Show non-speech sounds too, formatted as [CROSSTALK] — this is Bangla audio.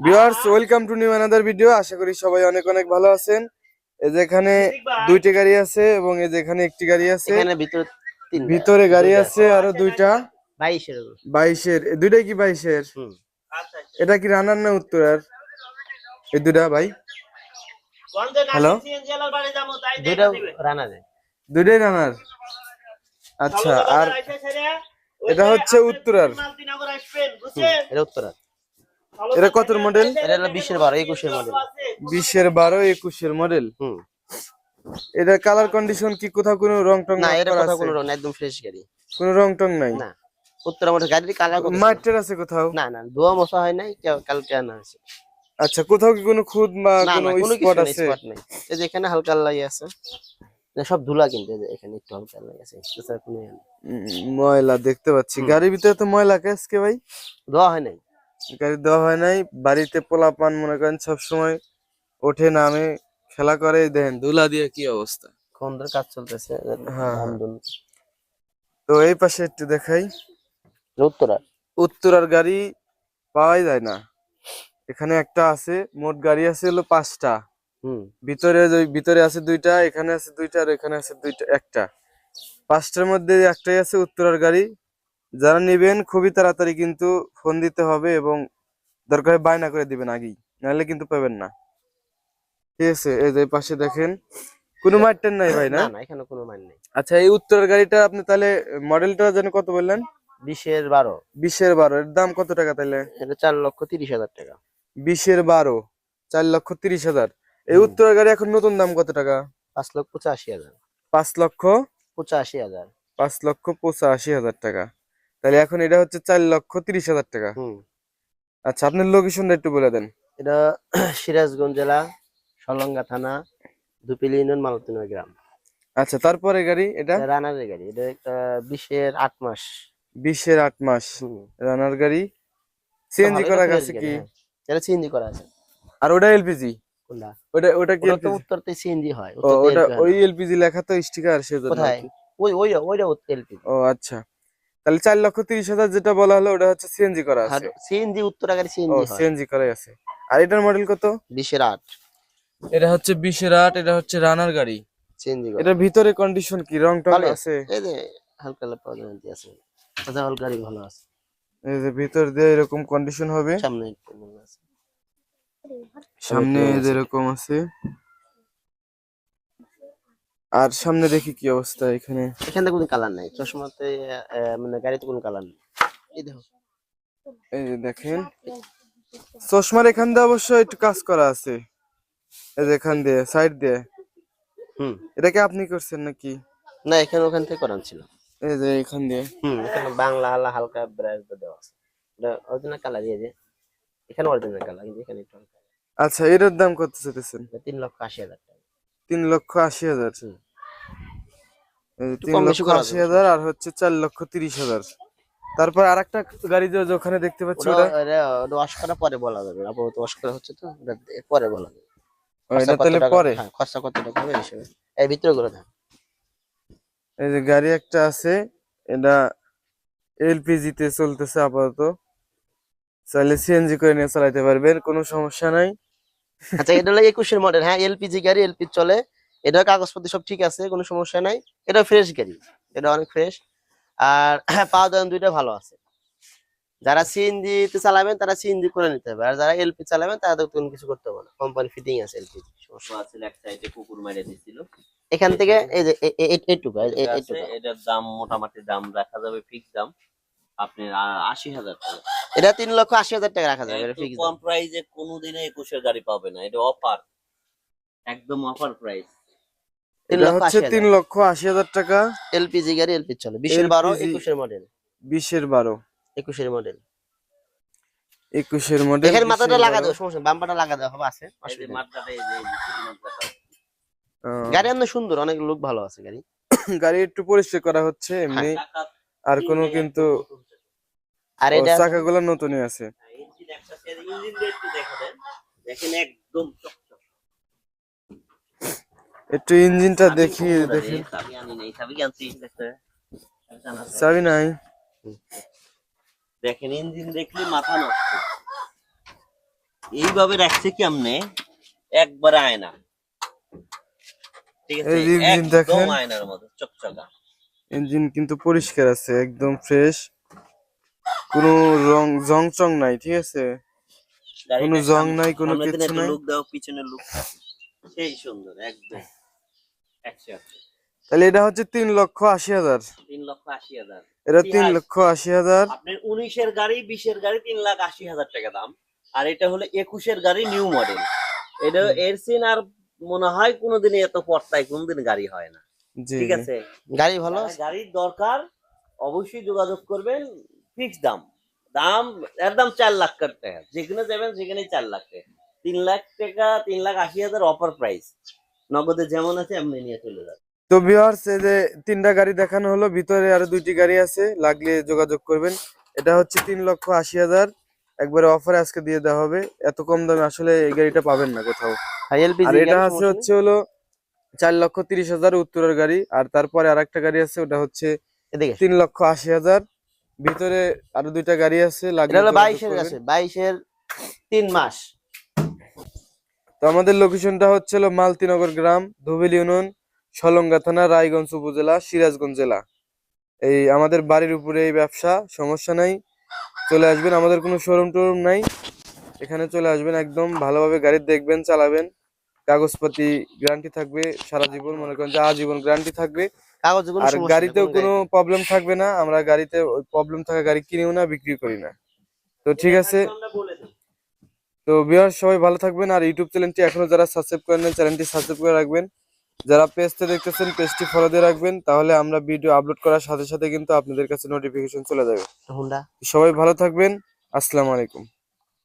Viewers welcome to new another video আশা করি সবাই অনেক অনেক ভালো আছেন। এই যে এখানে দুইটা গাড়ি আছে এবং এই যে এখানে একটি গাড়ি আছে। এখানে ভিতরে তিন ভিতরে গাড়ি আছে আরও দুইটা। বাইশের। বাইশের। এই দুইটাই কি বাইশের? হুম। এটা কি রানার না উত্তরার? এই দুইটা ভাই। হ্যালো দুইটা রানারে। দুইটাই রানার। আচ্ছা আর এটা হচ্ছে উত্তরার। এটা উত্তরা এটা কত মডেল এটা হলো বিশের বারো একুশের মডেল বিশের বারো একুশের মডেল হুম। এটা কালার কন্ডিশন কি? কোথাও কোনো রং টং না এটা করা কথা কোনো রং একদম ফ্রেশ গাড়ি। কোনো রং টং নাই? না। উত্তরা মডেল গাড়ির কালার কত? মাঠের আছে কোথাও? না না ধোয়া মশা হয় নাই কালকে আনা হয়েছে আচ্ছা কোথাও কি কোনো খুদ বা কোনো স্পট আছে? স্পট নেই। এই যে এখানে হালকা লাই আছে। সব ধুলা কিন্তু এই যে এখানে একটু হালকা লাই আছে ময়লা দেখতে পাচ্ছি। গাড়ির ভিতরে তো ময়লা কে ভাই? ধোয়া হয় নাই। গাড়ি দেওয়া হয় নাই। বাড়িতে পোলা পান মনে করেন সব সময় ওঠে নামে খেলা করে দেখেন। দুলা দিয়ে কি অবস্থা? খন্দের কাজ চলতেছে হ্যাঁ। ধান-ধুন। তো এই পাশে একটু দেখাই। উত্তরা উত্তরার গাড়ি পাওয়াই যায় না। এখানে একটা আছে মোট গাড়ি আছে হলো পাঁচটা। হুম। ভিতরে যে- ভিতরে আছে দুইটা এখানে আছে দুইটা আর এখানে আছে দুইটা একটা। পাঁচটার মধ্যে একটাই আছে উত্তরার গাড়ি। যারা নেবেন খুবই তাড়াতাড়ি কিন্তু ফোন দিতে হবে এবং দরকার বায়না করে দিবেন আগেই নাহলে কিন্তু পাবেন না। ঠিক আছে এই যে পাশে দেখেন কোনো মাইটেন নাই ভাই না? না এখানে কোনো মান নেই। আচ্ছা এই উত্তরের গাড়িটা আপনি তাহলে মডেলটা যেন কত বললেন? বিশের বারো। বিশের বারো এর দাম কত টাকা তাহলে? এটা চার লক্ষ তিরিশ হাজার টাকা। বিশের বারো চার লক্ষ তিরিশ হাজার। এই উত্তরের গাড়ি এখন নতুন দাম কত টাকা? পাঁচ লক্ষ পঁচাশি হাজার। পাঁচ লক্ষ পঁচাশি হাজার। পাঁচ লক্ষ পঁচাশি হাজার টাকা। তাহলে এখন এটা হচ্ছে চার লক্ষ তিরিশ হাজার টাকা। হুম। আচ্ছা আপনার লোকেশনটা একটু বলে দেন। এটা [CLEARS THROAT] সিরাজগঞ্জ জেলা সলঙ্গা থানা দুপিলি ইউনিয়ন মালতিনগর গ্রাম। আচ্ছা তারপরে গাড়ি এটা? রানারের গাড়ি। এটা একটা বিশের আট মাস। বিশের আট মাস। রানার গাড়ি। সিএনজি করা আছে কি? হ্যাঁ। এটা সিএনজি করা আছে। আর ওটা এলপিজি? কোনটা? ওটা ওটা কি ওটা তো উত্তরতে সিএনজি হয় ওটা ওই এলপিজি লেখা তো স্টিকার সেজন্য কোথায়? কি। ওই ওইটা ওইটা এলপি ও আচ্ছা। তাহলে চার লক্ষ তিরিশ হাজার যেটা বলা হলো ওটা হচ্ছে সিএনজি করা আছে। সিএনজি উত্তরা গাড়ি সিএনজি হয়। সিএনজি করাই আছে। আর এটার মডেল কত? বিশের আট। এটা হচ্ছে বিশের আট এটা হচ্ছে রানার গাড়ি। সিএনজি এটার ভিতরে কন্ডিশন কি? রং টং আছে? এই যে হালকা হালকা আছে। আচ্ছা হালকা গাড়ি ভালো আছে। এই যে ভিতর দিয়ে এরকম কন্ডিশন হবে। সামনে আছে। সামনে এরকম আছে। আর সামনে দেখি কি অবস্থা এখানে। এখানে কোনো কালার নাই চশমাতে মানে গাড়িতে কোনো কালার নেই। এই দেখো। এই যে দেখেন চশমার এখান দিয়ে অবশ্য একটু কাজ করা আছে। এই যে এখান দিয়ে সাইড দিয়ে। হুম। এটা কি আপনি করছেন নাকি? না এখানে ওখান থেকে করান ছিল। এই যে এখান দিয়ে। হুম এখানে বাংলা আলা হালকা ব্রাশ দেওয়া আছে। এটা অরিজিনাল কালার দিয়ে যে। এখানে অরিজিনাল কালার কিন্তু এখানে একটু আচ্ছা এটার দাম কত চাইতেছেন? তিন লক্ষ আশি হাজার টাকা। তিন লক্ষ আশি হাজার। তিন লক্ষ আশি হাজার আর হচ্ছে চার লক্ষ তিরিশ হাজার। তারপর আর একটা গাড়ি যে ওখানে দেখতে পাচ্ছি ওটা ওয়াশ করা পরে বলা যাবে। আপাতত ওয়াশ করা হচ্ছে তো পরে বলা যাবে। ও, এটা তাহলে পরে? হ্যাঁ খরচা কত টাকা হবে হিসেবে। এই ভিতরে করে দেন। এই যে গাড়ি একটা আছে এটা এলপিজি তে চলতেছে আপাতত। চাইলে সিএনজি করে নিয়ে চালাতে পারবেন কোনো সমস্যা নাই। আচ্ছা এটা হলো একুশের মডেল হ্যাঁ এলপিজি গাড়ি এলপি চলে। এটা কাগজপত্র সব ঠিক আছে কোনো সমস্যা নাই। এটা ফ্রেশ গাড়ি এটা অনেক ফ্রেশ আর পাওয়া দাম দুইটা ভালো আছে। যারা সিএনজি তে চালাবেন তারা সিএনজি করে নিতে হবে। আর যারা এলপি চালাবেন তারা তো কোনো কিছু করতে হবে না। কোম্পানি ফিটিং আছে এলপিজি সমস্যা। আছে এক সাইডে কুকুর মেরে দিছিল এখান থেকে এই যে এ- এ- এ- এইটুকু এই- এই- আছে, এইটুকু এটার দাম মোটামুটি দাম রাখা যাবে ফিক্স দাম। আপনার আ- আশি হাজার টাকা। এটা তিন লক্ষ আশি হাজার টাকা রাখা যাবে কম প্রাইসে কোনোদিনও একুশের গাড়ি পাবে না এটা অফার একদম অফার প্রাইস তিন এটা লক্ষ হচ্ছে আশি তিন লক্ষ আশি হাজার টাকা। এলপিজি গাড়ি এলপি চলে। বিশের বারো একুশের মডেল বিশের বারো। একুশের মডেল একুশের মডেল এখানে মাথাটা লাগা দেবো সমস্যা নেই, বাম্পারটা লাগা দেওয়া হবে আছে। গাড়ি অনেক সুন্দর অনেক লোক ভালো আছে গাড়ি। [COUGHS] গাড়ি একটু পরিষ্কার করা হচ্ছে এমনি আর কোনো কিন্তু আর এটা চাকাগুলো নতুনই আছে। ইঞ্জিন একটা ইঞ্জিন একটু দেখা দেন। দেখেন একদম চকচক। একটু ইঞ্জিনটা দেখি আমি চাবি আনি নাই। চাবি আনছি দেখতে? জানা আছে। চাবি নাই। দেখেন ইঞ্জিন দেখলে মাথা নষ্ট। এইভাবে রাখছে কি আমনে একবার আয়না। ঠিক আছে? দেখেন। আয়নার মতো চকচকা। ইঞ্জিন কিন্তু পরিষ্কার আছে একদম ফ্রেশ। কোনো রং জং চং নাই ঠিক আছে? কোনো জং নাই কোনো কিছু নাই। লুক দাও পিছনের লুক সেই সুন্দর একদম। তাহলে এটা হচ্ছে তিন লক্ষ আশি হাজার। তিন লক্ষ আশি হাজার। এটা তিন লক্ষ আশি হাজার। আপনার উনিশের গাড়ি বিশের গাড়ি তিন লাখ আশি হাজার টাকা দাম। আর এটা হলো একুশের গাড়ি নিউ মডেল এটা এর সিন আর মনে হয় কোনোদিনই এত পর্তায় কোনদিন গাড়ি হয় না। ঠিক আছে? গাড়ি ভালো যারা গাড়ির দরকার অবশ্যই যোগাযোগ করবেন। ফিক্স দাম। দাম একদম চার লাখ টাকা। যেখানে যাবেন সেখানে চার লাখ টাকা। তিন লাখ টাকা তিন লাখ আশি হাজার অফার প্রাইস নগদে যেমন আছে এমনি নিয়ে চলে যাবে। তো ভিউয়ার্স এই যে তিনটা গাড়ি দেখানো হলো ভিতরে আরও দুইটি গাড়ি আছে লাগলে যোগাযোগ করবেন। এটা হচ্ছে তিন লক্ষ আশি হাজার। একবারে অফারে আজকে দিয়ে দেওয়া হবে। এত কম দামে আসলে এই গাড়িটা পাবেন না কোথাও। আর এটা আছে হচ্ছে হলো চার লক্ষ তিরিশ হাজার উত্তরের গাড়ি। আর তারপরে আর একটা গাড়ি আছে ওটা হচ্ছে তিন লক্ষ আশি হাজার। ভিতরে আরও দুইটা গাড়ি আছে হলো বাইশের। আছে বাইশের তিন মাস। তো আমাদের লোকেশনটা হচ্ছে হলো মালতিনগর গ্রাম ধুবেল ইউনিয়ন সলঙ্গা থানা রায়গঞ্জ উপজেলা সিরাজগঞ্জ জেলা। এই আমাদের বাড়ির উপরে এই ব্যবসা সমস্যা নাই। চলে আসবেন আমাদের কোনো শোরুম টোরুম নাই। এখানে চলে আসবেন একদম ভালোভাবে গাড়ি দেখবেন চালাবেন। কাগজপাতি গ্যারান্টি থাকবে সারা জীবন মনে করেন যে আজীবন গ্যারান্টি থাকবে। আর গাড়িতেও কোনো প্রবলেম থাকবে না আমরা গাড়িতে ওই প্রবলেম থাকা গাড়ি কিনেও না বিক্রি করি না। তো ঠিক আছে। তো বিহার সবাই ভালো থাকবেন আর ইউটিউব চ্যানেলটি এখনও যারা সাবস্ক্রাইব করেন নাই চ্যানেলটি সাবস্ক্রাইব করে রাখবেন। যারা পেজটা দেখতেছেন পেজটি ফলো দিয়ে রাখবেন তাহলে আমরা ভিডিও আপলোড করার সাথে সাথে কিন্তু আপনাদের কাছে নোটিফিকেশন চলে যাবে। সবাই ভালো থাকবেন আসসালামু আলাইকুম।